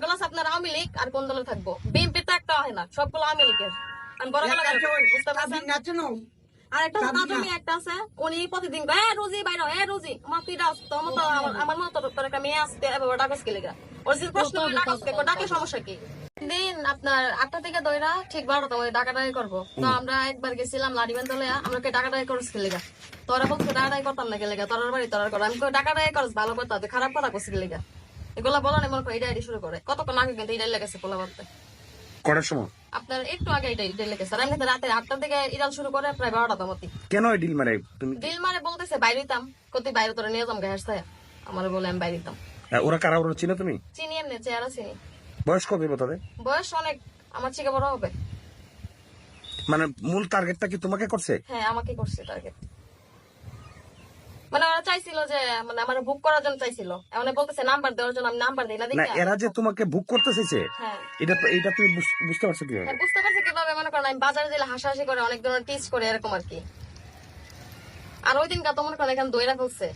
এগুলো আছে আপনার আওয়ামী লীগ আর কোন দলে থাকব? বিএনপি তো একটা হয় না সবগুলো আওয়ামী লীগের। আমি বড় বড় বুঝতে পারছেন? আর একটা হচ্ছে একটা আছে উনি প্রতিদিন এ রোজি বাইরে এ রোজি আমার তুই ডাক তোর মতো আমার- আমার মতো তোর একটা মেয়ে আসতে এবার ডাকস কে লেগা? ওর যদি প্রশ্ন করে ডাকস কে ডাকলে সমস্যা কি? দিন আপনার আটটা থেকে দইরা ঠিক বারোটা মধ্যে ডাকাডাকি করব। তো আমরা একবার গেছিলাম লাডিবেন দলে আমরা কে ডাকাডাকি করস কে লেগা? তোরা বলছো ডাকাডাকি করতাম না কে লেগা? তোর বাড়ি তোর করো আমি কই ডাকাডাকি করস ভালো কথা খারাপ কথা করছি কে লেগা? এগুলা বলা নেই মনে করি এটা শুরু করে। কতক্ষণ আগে কিন্তু এটা লেগেছে পোলা বলতে? কটার সময়? আপনার একটু আগে এটা লেগেছে। এমনিতে রাতে আটটার দিকে ইরাল শুরু করে প্রায় বারোটা মতি কেন ডিল মারে? তুমি দিল মারে বলতেছে বাইরে কত বাইরে তোরা নিয়ে যাম গ্যাস আমার বলে আমি বাইরে আহ, ওরা কারা ওরা চিনো তুমি? চিনি এমনি চেহারা চিনি। বয়স কত হবে তাদের? বয়স অনেক আমার থেকে বড় হবে। মানে মূল টার্গেটটা কি তোমাকে করছে? হ্যাঁ আমাকে করছে টার্গেট মানে ওরা চাইছিল যে মানে আমার বুক করার জন্য চাইছিল। এখন বলতেছে নাম্বার দেওয়ার জন্য আমি নাম্বার দিই না না এরা যে তোমাকে বুক করতে চাইছে হ্যাঁ। এটা এটা তুমি বুঝতে পারছ কীভাবে? হ্যাঁ, বুঝতে পারছি কীভাবে মনে করেন আমি বাজারে দিলে হাসাহাসি করে অনেক ধরনের টিচ করে এরকম আর কি। আর ওই দিন তো মনে করেন এখানে দইরা ফেলছে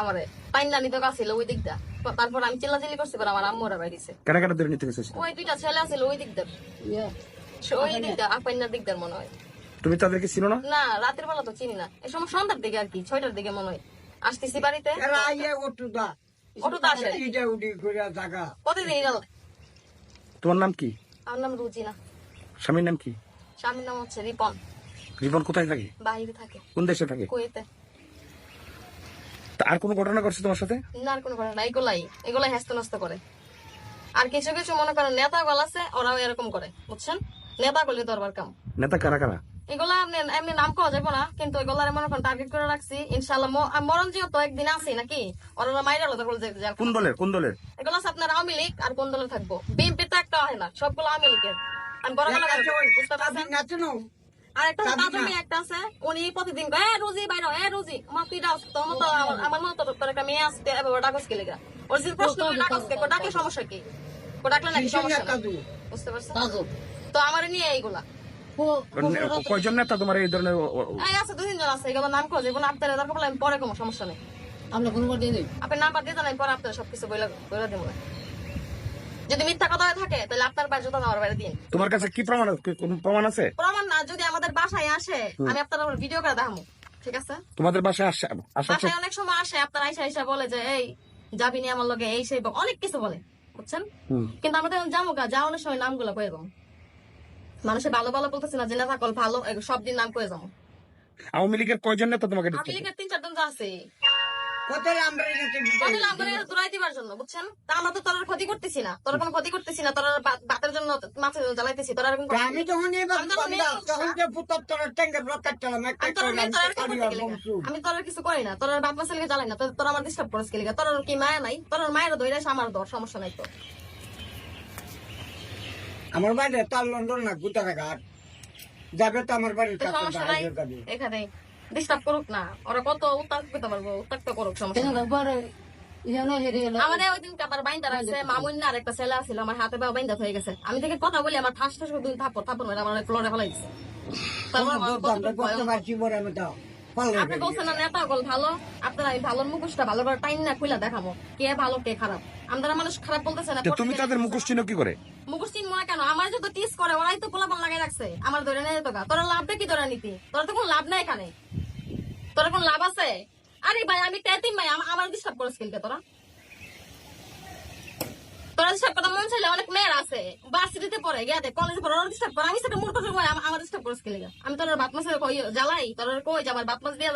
আমারে। পাইন না নিতে কাছিল ওই দিকটা। তারপর আমি চিল্লাচিল্লি করছি পরে আমার আম্মুরা বাইরেছে নিতে গেছে ওই দুইটা ছেলে আছিল ওই দিকটার। ওই দিকটা আপাইনার দিকটার মনে হয়। তুমি তাদেরকে চিনো না? না রাতের বেলা তো চিনি না। এই সময় সন্ধ্যার দিকে আর কি ছয়টার দিকে মনে হয়। আসতেছি বাড়িতে। তোমার নাম কি? আমার নাম রুজিনা। স্বামীর নাম কি? স্বামীর নাম হচ্ছে রিপন। রিপন কোথায় থাকে? বাইরে থাকে। কোন দেশে থাকে? কুয়েতে। আর কোনো ঘটনা করছে তোমার সাথে? না আর কোনো ঘটনা এগুলাই এগুলাই হ্যাস্ত করে। আর কিছু কিছু মনে করেন নেতা গল আছে ওরাও এরকম করে বুঝছেন? নেতা গলি দরবার কাম। নেতা কারা কারা? এগুলা আপনি এমনি নাম যাব না কিন্তু এগুলার মনে করেন টার্গেট করে রাখছি। ইনশাল্লাহ মরণ জিও তো একদিন আছে নাকি? ওরা মাইরা আলাদা করে কোন দলের? কোন দলের? এগুলো আছে আপনার আওয়ামী লীগ আর কোন দলে থাকব? বিএনপি তো একটা হয় না সবগুলো আওয়ামী লীগের। আমি বড় কথা বুঝতে পারছেন? আর একটা একটা আছে উনি প্রতিদিন এ রোজি বাইরে এ রোজি আমার তুই ডাক তোর মতো আমার- আমার মতো তোর একটা মেয়ে আসতে এবার ডাকস কে লেগা। ওর যদি প্রশ্ন করে ডাকস কে কো ডাকলে সমস্যা কি? ডাকলে নাকি সমস্যা বুঝতে পারছেন? তো আমার নিয়ে এইগুলা। কয়জন নেতা তোমার এই ধরনের আছে দুই তিনজন আছে এগুলো নাম খোঁজ এগুলো আপনার আমি পরে কোনো সমস্যা নেই। আমরা কোনো দিয়ে দিই? আপনি নাম্বার দিয়ে জানাই পরে আপনার সবকিছু বইলা দিব যদি মিথ্যা কথা থাকে তাহলে আপনার বাড়ি জুতা আমার বাড়ি দিন। তোমার কাছে কি প্রমাণ আছে? প্রমাণ আছে? প্রমাণ না যদি আমাদের বাসায় আসে আমি আপনার ভিডিও করে দেখাবো ঠিক আছে? তোমাদের বাসায় আসা বাসায় অনেক সময় আসে আপনার আইসা আইসা বলে যে এই যাবি নি আমার লগে এই সেই অনেক কিছু বলে বুঝছেন? কিন্তু আমরা তখন যাব গা যাওয়ানোর সময় নামগুলো কয়ে যাব মানুষের ভালো ভালো বলতেছে না যে না থাকল ভালো সব দিন নাম কয়ে যাব। আওয়ামী লীগের কয়জন নেতা তোমাকে আওয়ামী লীগের তিন চারজন যা আছে। করে বুঝছেন? তা আমরা তো তোর ক্ষতি করতেছি না তোর কোনো ক্ষতি করতেছি না তোর বাতের জন্য মাছের জন্য জ্বালাইতেছি তোর তা আমি তখন আমি তোর করি আর কিছু করি না তোর আর বাপ মা ছেলেকে জ্বালাই না তোর আমার ডিস্টার্ব করিস গেলে তোর কি মায়া নাই তোর মায়ের দইরা আমার দর সমস্যা নাই তো। আমার বাড়ি তার লন্ডন না গুতারাঘাট যাবে তো আমার বাড়ির এখানে ডিস্টার্ব করুক না। ওরা কত উত্তাপ করতে পারব উত্তাক্ত করুক সমস্যা কেন নাই। পরে ইহানো হেরে গেল আমাদের ওই দিন কাবার বাইন্দা রাখছে মামুন আর একটা ছেলে আছিল আমার হাতে পা বাইন্দা হয়ে গেছে। আমি থেকে কথা বলি আমার ঠাস ঠাস করে দুই থাপ্পড় থাপ্পড় মেরে আমার ফ্লোরে ফেলাই দিছে। তারপর আমার আমরা কতটুকু ভয় করতে পারছি বলে আমি আপনি বলছেন না নেতা গল ভালো। আপনার এই ভালোর মুখোশটা ভালো করে টাইম না খুলে দেখাবো। কে ভালো কে খারাপ। আমরা মানুষ খারাপ বলতেছে না তো তুমি তাদের মুখোশ চিনো কি করে? কেন? আমার যত টিস করে, ওরাই তো পোলাপান লাগাই রাখছে। আমার ধরে নেই তো তোরা লাভটা কি তোরা নিতি? তোরা তো কোনো লাভ নাই এখানে। তোরা কোনো লাভ আছে? আরে ভাই, আমি তেতিম ভাই। আম- আমার ডিস্টার্ব করে স্কিলকে তোরা। তোরা ডিস্টার্ব মন চাইলে অনেক মেয়ের আছে। ভার্সিটিতে পড়ে, গিয়াতে কলেজে পড়ে, ওরা ডিস্টার্ব করে আমি সেটা মূর্খ আমার ডিস্টার্ব করে স্কিল আমি তোর বাপ কই জ্বালাই? তোর কই যে আমার বাপ দিয়ে